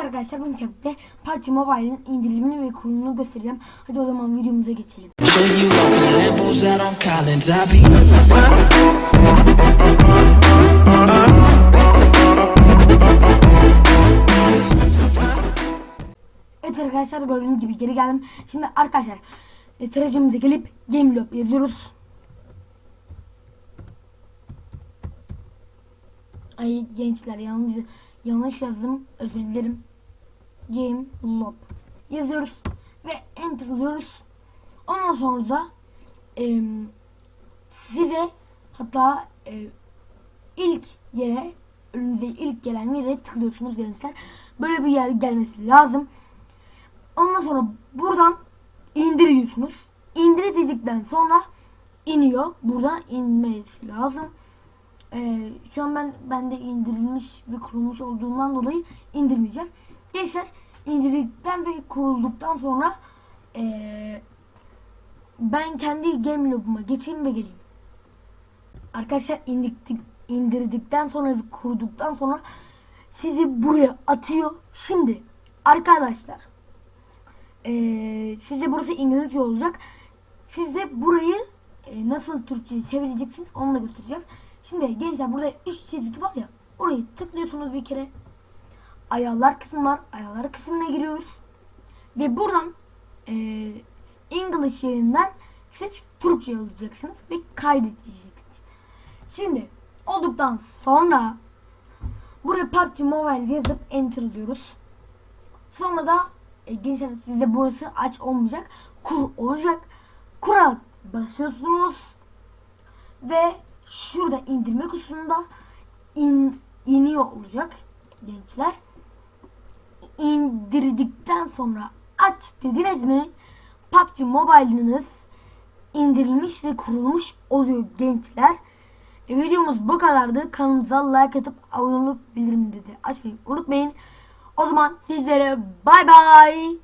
arkadaşlar bugün de PUBG Mobile'in indirimini ve kurulumunu göstereceğim. Hadi o zaman videomuza geçelim. Evet arkadaşlar gördüğünüz gibi geri geldim. Şimdi arkadaşlar e, tarayıcımıza gelip Gamelob yazıyoruz. Ay gençler yanlış yanlış yazdım. Özür dilerim. Gamelob yazıyoruz ve enter diyoruz. Ondan sonra da e, size hatta e, ilk yere önünüze ilk gelen yere tıklıyorsunuz gençler. Böyle bir yer gelmesi lazım. Ondan sonra buradan indiriyorsunuz. İndir dedikten sonra iniyor. Buradan inmesi lazım. Ee, şu an ben bende indirilmiş ve kurulmuş olduğundan dolayı indirmeyeceğim. Gençler indirdikten ve kurulduktan sonra ee, ben kendi game lobuma geçeyim ve geleyim. Arkadaşlar indirdik, indirdikten sonra ve kurduktan sonra sizi buraya atıyor. Şimdi arkadaşlar ee, size burası İngilizce olacak. Size burayı e, nasıl Türkçe'ye çevireceksiniz onu da göstereceğim. Şimdi gençler burada 3 çizgi var ya orayı tıklıyorsunuz bir kere. Ayarlar kısmı var. Ayarlar kısmına giriyoruz. Ve buradan e, English yerinden siz Türkçe yazacaksınız ve kaydedeceksiniz. Şimdi olduktan sonra buraya PUBG Mobile yazıp enter diyoruz. Sonra da e, gençler sizde burası aç olmayacak. Kur olacak. Kura basıyorsunuz. Ve şurada indirme kutusunda in, iniyor olacak gençler. İndirdikten sonra aç dediniz mi PUBG Mobile'ınız indirilmiş ve kurulmuş oluyor gençler. E, videomuz bu kadardı. Kanalımıza like atıp abone olup bildirim dedi açmayı unutmayın. O zaman sizlere bay bay.